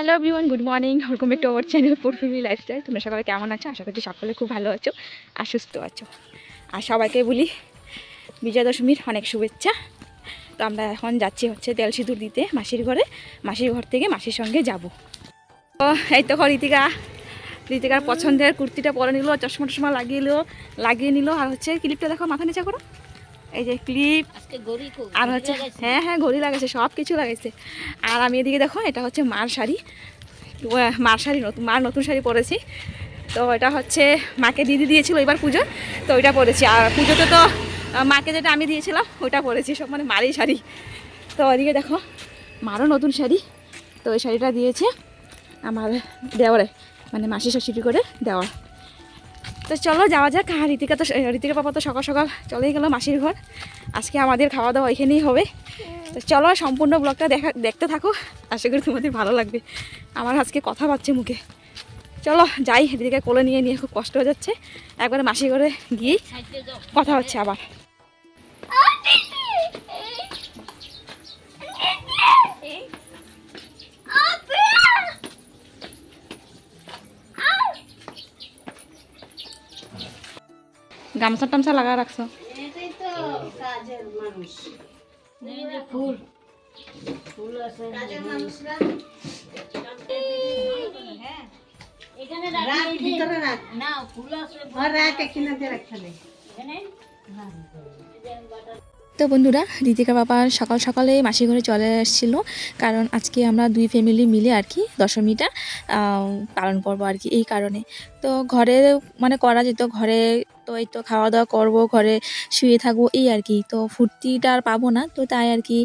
Hello everyone good morning welcome back to our channel fulfilly lifestyle তোমরা সবাই কেমন আছো? আশা করছি সকলে খুব ভালো আছো আর সুস্থ আছো। আর সবাইকে বলি বিজয়া দশমীর অনেক শুভেচ্ছা। তো আমরা এখন যাচ্ছি হচ্ছে তেল সিঁদুর দিতে মাসির ঘরে। মাসির ঘর থেকে মাসির সঙ্গে যাব। তো এই তো ঋতিকা ঋতিকার পছন্দের কুর্তিটা পরে নিল চশমা টশমা লাগিয়ে নিল লাগিয়ে নিল। আর হচ্ছে ক্লিপটা দেখো, মাথা নিচা করো। এই যে ক্লিপ আর হচ্ছে হ্যাঁ হ্যাঁ ঘড়ি লাগাইছে সব কিছু লাগাইছে। আর আমি এদিকে দেখো এটা হচ্ছে মার শাড়ি। মার শাড়ি নতুন মার নতুন শাড়ি পরেছি। তো এটা হচ্ছে মাকে দিদি দিয়েছিল এবার পুজো তো ওইটা পরেছি। আর পুজোতে তো মাকে যেটা আমি দিয়েছিলাম ওইটা পরেছি সব মানে মারই শাড়ি। তো ওইদিকে দেখো মারও নতুন শাড়ি। তো ওই শাড়িটা দিয়েছে আমার দেওয়ারে মানে মাসি শাশুড়ি করে দেওয়ার তো চলো যাওয়া যাক। ঋতিকা তো ঋতিকা পাপা তো সকাল সকাল চলেই গেলো মাসির ঘর। আজকে আমাদের খাওয়া দাওয়া ওইখানেই হবে। তো চলো সম্পূর্ণ ব্লগটা দেখা, দেখতে থাকো। আশা করি তোমাদের ভালো লাগবে। আমার আজকে কথা পাচ্ছে মুখে। চলো যাই এদিকে কোলে নিয়ে নিয়ে খুব কষ্ট হয়ে যাচ্ছে। একবারে মাসি ঘরে গিয়েই কথা হচ্ছে আবার। গামছা টামছা লাগা রাখছো তো বন্ধুরা ঋতিকা বাবা সকাল সকালে মাসি ঘরে চলে এসেছিল, কারণ আজকে আমরা দুই ফ্যামিলি মিলে আর কি দশমীটা পালন করব আর কি এই কারণে। তো ঘরে মানে করা যেত, ঘরে তো এই তো খাওয়া দাওয়া করব, ঘরে শুয়ে থাকব, এই আর কি। তো ফুর্তিটা আর পাবো না, তো তাই আর কি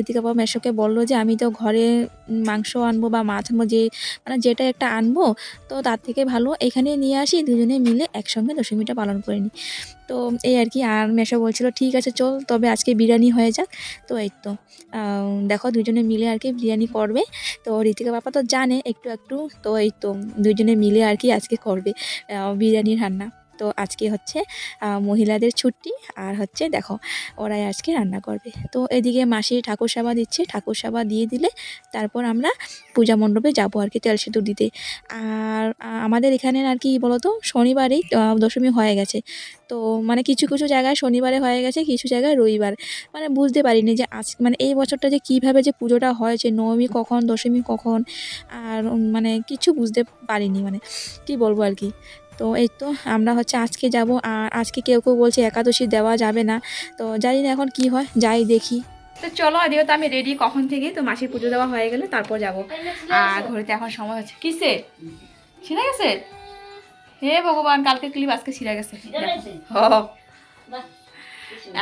ঋতিকা বাবা মেশোকে বলল যে, আমি তো ঘরে মাংস আনব বা মাছ আনব, যে মানে যেটা একটা আনব, তো তার থেকে ভালো। এখানে নিয়ে আসি, দুজনে মিলে একসঙ্গে দশমীটা পালন করে নিই। তো এই আর কি, আর মেশো বলছিল, ঠিক আছে, চল, তবে আজকে বিরিয়ানি হয়ে যাক। তো এই তো দেখো দুজনে মিলে আর কি বিরিয়ানি করবে। তো ঋতিকা বাবা তো জানে, একটু একটু, তো এই তো, দুজনে মিলে আর কি আজকে করবে বিরিয়ানির রান্না। তো আজকে হচ্ছে মহিলাদের ছুটি আর হচ্ছে দেখো, ওরাই আজকে রান্না করবে। তো এদিকে মাসি ঠাকুর সেবা দিচ্ছে, ঠাকুর সেবা দিয়ে দিলে তারপর আমরা পূজা মণ্ডপে যাব আর কি তেল সিঁদুর দিতে। আর আমাদের এখানে আর কি বলতো, শনিবারেই দশমী হয়ে গেছে। তো মানে কিছু কিছু জায়গায় শনিবারে হয়ে গেছে, কিছু জায়গায় রবিবার। মানে বুঝতে পারিনি যে আজ মানে এই বছরটা যে কীভাবে যে পুজোটা হয়েছে নবমী কখন, দশমী কখন, আর মানে কিছু বুঝতে পারিনি মানে কি বলব আর কি। তো এই তো আমরা হচ্ছে আজকে যাব আর আজকে কেউ কেউ বলছে একাদশী দেওয়া যাবে না। তো জানি না এখন কি হয় যাই দেখি। তো চলো এদিকে তো আমি রেডি কখন থেকে তো মাসির পুজো দেওয়া হয়ে গেলে তারপর যাব। আর ঘড়িতে এখন সময় হচ্ছে কিসে? ছিঁড়ে গেছে? হে ভগবান কালকে ক্লিপ আজকে ছিঁড়ে গেছে। হ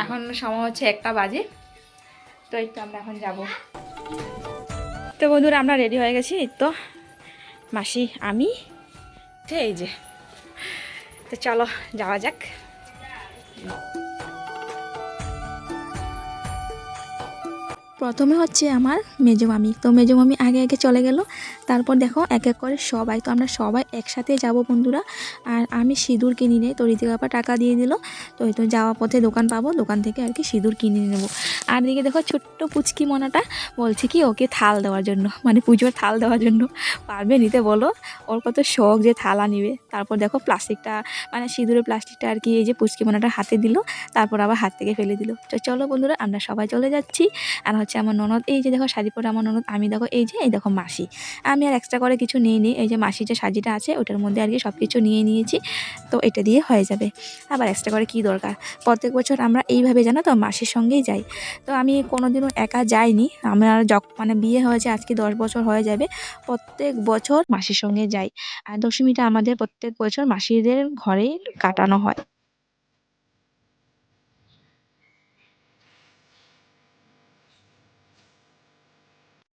এখন সময় হচ্ছে একটা বাজে। তো এই তো আমরা এখন যাব। তো বন্ধুরা আমরা রেডি হয়ে গেছি তো। মাসি আমি এই যে। তো চলো যাওয়া যাক। প্রথমে হচ্ছে আমার মেজো মামি। তো মেজো মামি আগে আগে চলে গেল। তারপর দেখো এক এক করে সবাই। তো আমরা সবাই একসাথে যাব বন্ধুরা। আর আমি সিঁদুর কিনি নেই তো ঋতিকা আপা টাকা দিয়ে দিল। তো ওই তো যাওয়া পথে দোকান পাবো। দোকান থেকে আর কি সিঁদুর কিনে নেব। আর এদিকে দেখো ছোট্ট পুচকি মনাটা বলছে কি, ওকে থাল দেওয়ার জন্য। মানে পুজোর থাল দেওয়ার জন্য। পারবে নিতে বলো? ওর কত শখ যে থালা নিবে। তারপর দেখো প্লাস্টিকটা মানে সিঁদুরের প্লাস্টিকটা আর কি, এই যে পুচকি মনাটা হাতে দিল, তারপর আবার হাত থেকে ফেলে দিল। তো চলো বন্ধুরা, আমরা সবাই চলে যাচ্ছি। আর হচ্ছে আমার ননদ, এই যে দেখো শাড়ি পরে আমার ননদ, আমি দেখো এই যে, এই দেখো মাসি। আমি আর এক্সট্রা করে কিছু নিয়ে নিই এই যে মাসির যে সাজিটা আছে, ওটার মধ্যে আর কি সব কিছু নিয়ে নিয়েছি। তো এটা দিয়ে হয়ে যাবে। আবার এক্সট্রা করে কী দরকার? প্রত্যেক বছর আমরা এইভাবে জানো তো মাসির সঙ্গেই যাই। তো আমি কোনোদিনও একা যাইনি। আমার যখ মানে বিয়ে হয়েছে আজকে দশ বছর হয়ে যাবে। প্রত্যেক বছর মাসির সঙ্গে যাই। আর দশমীটা আমাদের প্রত্যেক বছর মাসিদের ঘরেই কাটানো হয়।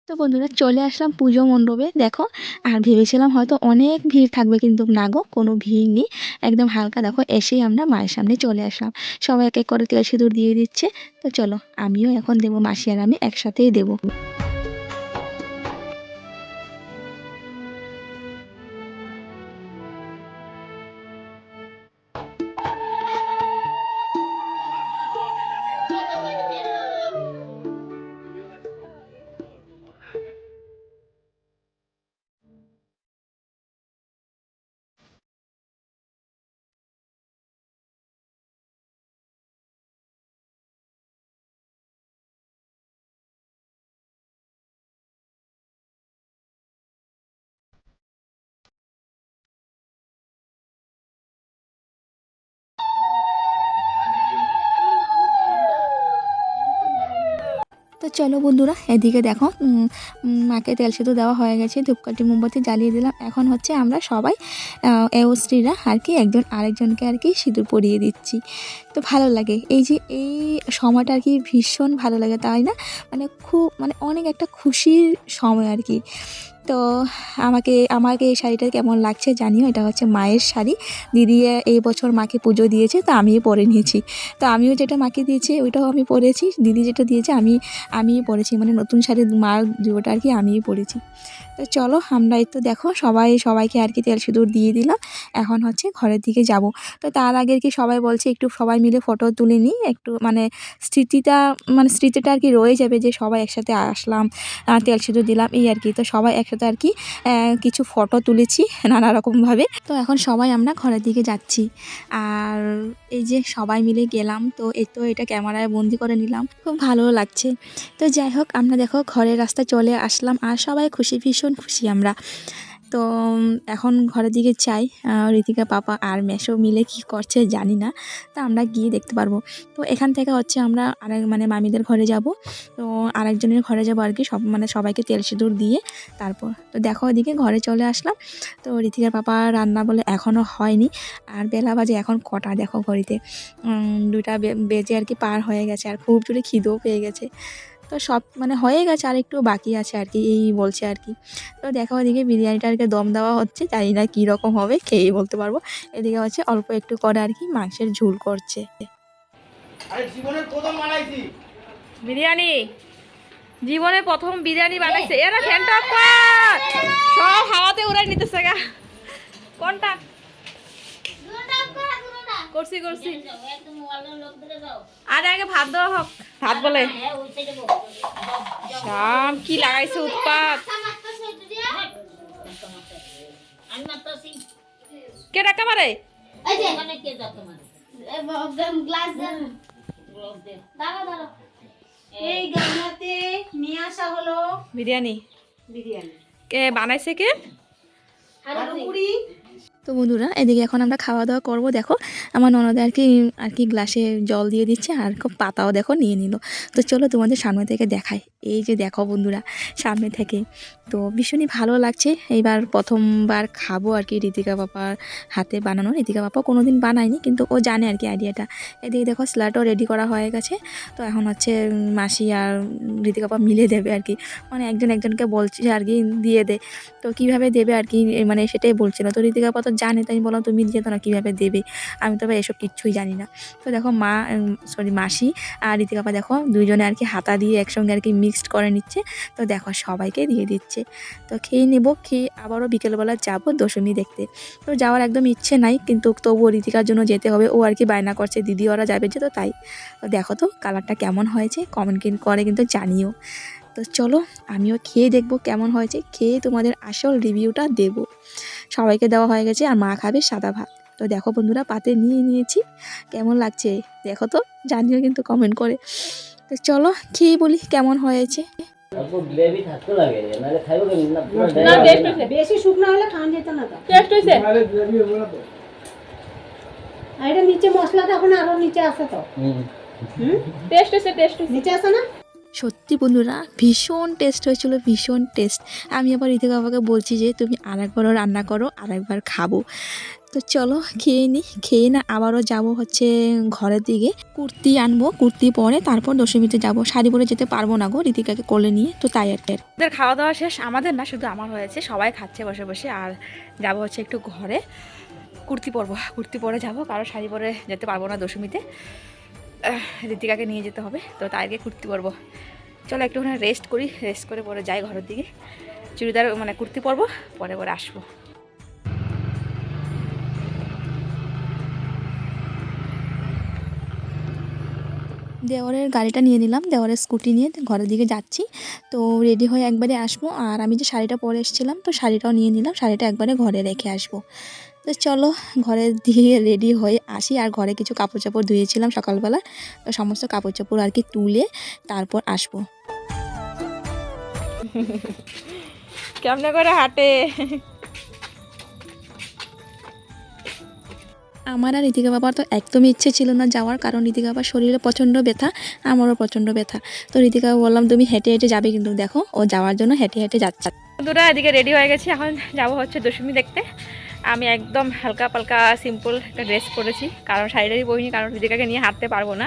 তো বন্ধুরা, চলে আসলাম পুজো মণ্ডপে। দেখো, আর ভেবেছিলাম হয়তো অনেক ভিড় থাকবে, কিন্তু না গো, কোনো ভিড় নেই। একদম হালকা, দেখো, এসেই আমরা মায়ের সামনে চলে আসলাম। সবাই এক এক করে তেল সিঁদুর দিয়ে দিচ্ছে। তো চলো, আমিও এখন দেবো, মাসি আর আমি একসাথেই দেবো। চলো বন্ধুরা, এদিকে দেখো মাকে তেল সেতু দেওয়া হয়ে গেছে, ধূপকাঠি মোমবাতি জ্বালিয়ে দিলাম। এখন হচ্ছে আমরা সবাই এও স্ত্রীরা আর কি একজন আরেকজনকে আর কি সিঁদুর পরিয়ে দিচ্ছি। তো ভালো লাগে, এই যে এই সময়টা আর কি ভীষণ ভালো লাগে, তাই না? মানে খুব মানে অনেক একটা খুশির সময় আর কি। তো আমাকে আমাকে এই শাড়িটা কেমন লাগছে জানিও। এটা হচ্ছে মায়ের শাড়ি। দিদি এই বছর মাকে পুজো দিয়েছে, তো আমিও পরে নিয়েছি। তো আমিও যেটা মাকে দিয়েছি, ওইটাও আমি পরেছি। দিদি যেটা দিয়েছে, আমি, আমিই পরেছি। মানে নতুন শাড়ি মার দুটোটা আর কি আমিই পরেছি। তো চলো আমরা তো দেখো সবাই, সবাইকে আর কি তেল সিঁদুর দিয়ে দিলাম। এখন হচ্ছে ঘরের দিকে যাব। তো তার আগে কি সবাই বলছে একটু সবাই মিলে ফটো তুলে নিই, একটু মানে স্মৃতিটা মানে স্মৃতিটা আর কি রয়ে যাবে যে সবাই একসাথে আসলাম তেল সিঁদুর দিলাম, এই আর কি। তো সবাই একসাথে আর কি কিছু ফটো তুলেছি নানা রকমভাবে তো এখন সবাই আমরা ঘরের দিকে যাচ্ছি। আর এই যে সবাই মিলে গেলাম, তো এই তো এটা ক্যামেরায় বন্দি করে নিলাম। খুব ভালো লাগছে। তো যাই হোক, আমরা দেখো ঘরের রাস্তায় চলে আসলাম, আর সবাই খুশি ভীষণ খুশি আমরা। তো এখন ঘরের দিকে চাই ঋতিকা পাপা আর মেশো মিলে কি করছে জানি না, তা আমরা গিয়ে দেখতে পারব। তো এখান থেকে হচ্ছে আমরা আরেক মানে মামিদের ঘরে যাব, তো আরেকজনের ঘরে যাব আর কি, সব মানে সবাইকে তেল সিঁদুর দিয়ে তারপর, তো দেখো ওদিকে ঘরে চলে আসলাম। তো ঋতিকার পাপা রান্না বলে এখনও হয়নি, আর বেলা বাজে এখন কটা দেখো ঘড়িতে দুটা বেজে আর কি পার হয়ে গেছে, আর খুব জোরে খিদেও পেয়ে গেছে। তো সব মানে হয়ে গেছে আর একটু বাকি আছে আর কি এই বলছে আর কি। তো দেখো ওদিকে বিরিয়ানিটা আর কি দম দেওয়া হচ্ছে জানি না কীরকম হবে খেয়েই বলতে পারব। এদিকে হচ্ছে অল্প একটু করে আর কি মাংসের ঝুল করছে। আরে জীবনের প্রথম বানাইছি। বিরিয়ানি। জীবনে প্রথম বিরিয়ানি বানাইছে। এরা ফ্যানটা সব হাওয়াতে উড়াই নিতেছে গা। কোনটা? করছি করছি। একদম ওয়ালের লোক ধরে দাও। আরে আগে ভাত দেওয়া হোক। ভাত বলে? হ্যাঁ বল শাম কি লাগাইছে উৎপাত? কে ডাকা মারে? এই গামলাতে নিয়ে আসা হলো বিরিয়ানি। বিরিয়ানি। কে বানাইছে কে? আলু পুরি তো বন্ধুরা, এদিকে এখন আমরা খাওয়া দাওয়া করব। দেখো, আমার ননদে আর কি আর কি গ্লাসে জল দিয়ে দিচ্ছে আর খুব পাতাও দেখো নিয়ে নিল। তো চলো তোমাদের সামনে থেকে দেখাই। এই যে দেখো বন্ধুরা, সামনে থেকে। তো ভীষণই ভালো লাগছে। এইবার প্রথমবার খাব আর কি ঋতিকা পাপার হাতে বানানো ঋতিকা পাপা কোনো দিন বানায়নি, কিন্তু ও জানে আর কি আইডিয়াটা। এদিকে দেখো স্লাটও রেডি করা হয়ে গেছে। তো এখন হচ্ছে মাসি আর ঋতিকা পাপা মিলে দেবে আর কি। মানে একজন একজনকে বলছে আর কি, দিয়ে দে। তো কীভাবে দেবে আর কি মানে সেটাই বলছিল তো ঋতিকা আপা তো জানে, তাই বললাম, তুমি যেত না কীভাবে দেবে? আমি তো এসব কিচ্ছুই জানি না। তো দেখো মা সরি মাসি আর ঋতিকা আপা দেখো দুইজনে আর কি হাতা দিয়ে একসঙ্গে আর কি মিক্সড করে নিচ্ছে। তো দেখো সবাইকে দিয়ে দিচ্ছে। তো খেয়ে নেব, খেয়ে আবারও বিকেলবেলা যাব দশমী দেখতে। তো যাওয়ার একদম ইচ্ছে নাই, কিন্তু তবুও ঋতিকার জন্য যেতে হবে। ও আর কি বায়না করছে, দিদি, ওরা যাবে যে তো তাই। তো দেখো তো কালারটা কেমন হয়েছে কমেন্ট করে কিন্তু জানিও। তো চলো আমিও খেয়ে দেখব কেমন হয়েছে খেয়ে তোমাদের আসল রিভিউটা দেব। সবাইকে দেওয়া হয়ে গেছে আর মা খাবে সাদা ভাত। তো দেখো বন্ধুরা পাতে নিয়ে নিয়েছি। কেমন লাগছে দেখো তো জানিও কিন্তু কমেন্ট করে। তো চলো খেয়ে বলি কেমন হয়েছে। অল্প গ্রেভি থাকতে লাগে নাহলে খাইবো কেমন? না পুরো না dry টেস্ট হবে না। হয়েছে। বেশি শুকনো হলে খাওয়া যেত না তো। টেস্ট হয়েছে? আর এটা নিচে মশলাটা এখন আরও নিচে আসে তো। হুম। হুম? টেস্ট হয়েছে টেস্ট হয়েছে। নিচে আসে না? সত্যি বন্ধুরা, ভীষণ টেস্ট হয়েছিল, ভীষণ টেস্ট আমি আবার ঋতিকা বাবাকে বলছি যে, তুমি আরেকবারও রান্না করো, আরেকবার খাব। তো চলো, খেয়ে নিই খেয়ে না আবারও যাব হচ্ছে ঘরের দিকে। কুর্তি আনব, কুর্তি পরে তারপর দশমীতে যাব। শাড়ি পরে যেতে পারব না গো ঋতিকাকে কোলে নিয়ে, তো তাই আর খাওয়া দাওয়া শেষ, আমাদের না, শুধু আমার হয়েছে, সবাই খাচ্ছে বসে বসে, আর যাব হচ্ছে একটু ঘরে। কুর্তি পরবো, কুর্তি পরে যাব, কারও শাড়ি পরে যেতে পারব না দশমীতে ঋতিকাকে নিয়ে যেতে হবে। তো তাই আগে কুর্তি পরবো। চলো একটুখানি রেস্ট করি রেস্ট করে পরে যাই ঘরের দিকে। চুড়িদার মানে কুর্তি পরবো, পরে পরে আসব। দেওয়ারের গাড়িটা নিয়ে নিলাম, দেওয়ারের স্কুটি নিয়ে ঘরের দিকে যাচ্ছি। তো রেডি হয়ে একবারে আসব। আর আমি যে শাড়িটা পরে এসেছিলাম, তো শাড়িটাও নিয়ে নিলাম, শাড়িটা একবারে ঘরে রেখে আসব। তো চলো ঘরের দিকে রেডি হয়ে আসি। আর ঘরে কিছু কাপড় চাপড় ধুয়েছিলাম সকালবেলা। তো সমস্ত কাপড় চাপড় আর কি তুলে তারপর আসব। কেমনে করে হাঁটে? আমার আর ঋতিকা বাবার তো একদমই ইচ্ছে ছিল না যাওয়ার কারণ ঋতিকা বাবার শরীরে প্রচণ্ড ব্যথা আমারও প্রচণ্ড ব্যথা। তো ঋতিকা বললাম তুমি হেঁটে হেঁটে যাবে কিন্তু দেখো ও যাওয়ার জন্য হেঁটে হেঁটে যাচ্ছে। বন্ধুরা এদিকে রেডি হয়ে গেছি। এখন যাব হচ্ছে দশমী দেখতে। আমি একদম হালকা পালকা সিম্পল একটা ড্রেস পরেছি। কারণ শাড়িটারই পরিনি কারণ ঋতিকাকে নিয়ে হাঁটতে পারব না।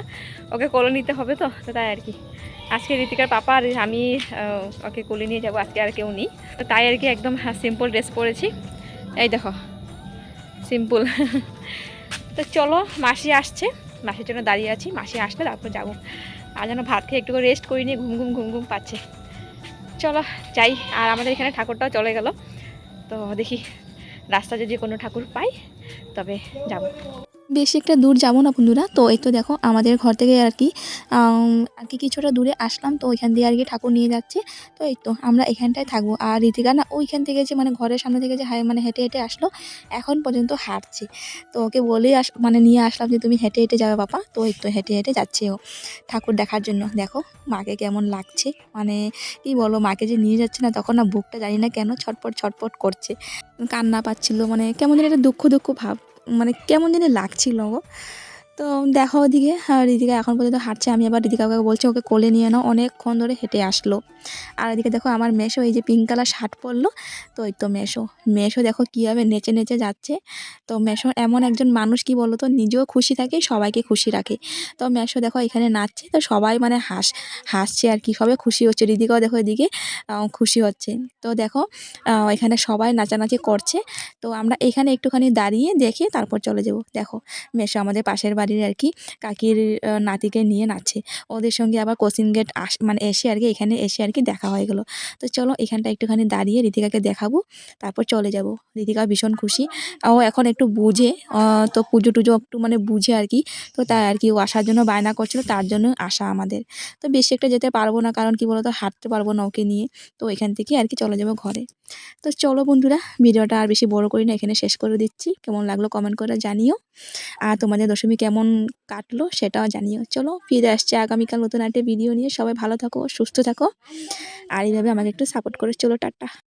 ওকে কোলে নিতে হবে তো তো তাই আর কি। আজকে ঋতিকার পাপা আর আমি ওকে কোলে নিয়ে যাব, আজকে আর কেউ নেই। তো তাই আর কি একদম সিম্পল ড্রেস পরেছি। এই দেখো সিম্পল তো চলো, মাসি আসছে। মাসির জন্য দাঁড়িয়ে আছি। মাসি আসলে তারপর যাব। আর যেন ভাত খেয়ে একটু রেস্ট করি নিয়ে ঘুম ঘুম ঘুম ঘুম পাচ্ছে। চলো, যাই। আর আমাদের এখানে ঠাকুরটাও চলে গেল। তো দেখি রাস্তা যদি কোনো ঠাকুর পাই তবে যাব। বেশি একটা দূর যাব না বন্ধুরা। তো এই তো দেখো, আমাদের ঘর থেকে আর কি আর কি কিছুটা দূরে আসলাম। তো ওইখান দিয়ে আর কি ঠাকুর নিয়ে যাচ্ছে। তো এই তো আমরা এখানটায় থাকব। আর ঋতিকা না ওইখান থেকে যে মানে ঘরের সামনে থেকে যে মানে হেঁটে হেঁটে আসলো, এখন পর্যন্ত হাঁটছে। তো ওকে বলেই আস মানে নিয়ে আসলাম যে, তুমি হেঁটে হেঁটে যাবে বাবা। তো এই তো হেঁটে হেঁটে যাচ্ছে ও ঠাকুর দেখার জন্য। দেখো মাকে কেমন লাগছে। মানে কি বলো মাকে যে নিয়ে যাচ্ছে না, তখন না বুকটা জানি না কেন ছটপট ছটপট করছে। কান্না পাচ্ছিল মানে কেমন যেন একটা দুঃখ দুঃখ ভাব। মানে কেমন যেন লাগছিল গো। তো দেখো ওদিকে আর ঋতিকা এখন পর্যন্ত হাঁটছে। আমি আবার ঋতিকাকে বলছি, ওকে কোলে নিয়ে নাও। অনেকক্ষণ ধরে হেঁটে আসলো। আর এদিকে দেখো আমার মেশো, এই যে পিঙ্ক কালার শার্ট পরলো, তো ওই তো মেশো। মেশো দেখো কীভাবে নেচে নেচে যাচ্ছে। তো মেশো এমন একজন মানুষ, কি বলো তো, নিজেও খুশি থাকে, সবাইকে খুশি রাখে। তো মেশো দেখো এখানে নাচছে, তো সবাই মানে হাস, হাসছে আর কি, সবাই খুশি হচ্ছে। ঋতিকাও দেখো এদিকে খুশি হচ্ছে। তো দেখো এখানে সবাই নাচানাচি করছে। তো আমরা এখানে একটুখানি দাঁড়িয়ে দেখে তারপর চলে যাব। দেখো, মেশো আমাদের পাশের বাড়ির আর কি কাকির নাতিকে নিয়ে নাচছে ওদের সঙ্গে আবার কোচিং গেট আস মানে এসে আর কি এখানে এসে আর কি দেখা হয়ে গেলো। তো চলো এখানটা একটুখানি দাঁড়িয়ে ঋতিকাকে দেখাবো, তারপর চলে যাব। ঋতিকা ভীষণ খুশি। ও এখন একটু বুঝে তো পুজো টুজো একটু মানে বুঝে আর কি তো তাই আর কি ও আসার জন্য বায়না করছিল, তার জন্য আসা আমাদের। তো বেশি একটা যেতে পারব না, কারণ কি বলতো, হাঁটতে পারব না ওকে নিয়ে। তো এখান থেকে আর কি চলে যাব ঘরে। তো চলো বন্ধুরা, ভিডিওটা আর বেশি বড় করি না, এখানে শেষ করে দিচ্ছি। কেমন লাগল কমেন্ট করে জানিও। আর তোমাদের দশমী কেমন কাটলো সেটাও জানিও। চলো ফিরে আসছে আগামীকাল নতুন একটা ভিডিও নিয়ে। সবাই ভালো থাকো, সুস্থ থাকো। আর এইভাবে আমাকে একটু সাপোর্ট করে চলো, টাটা।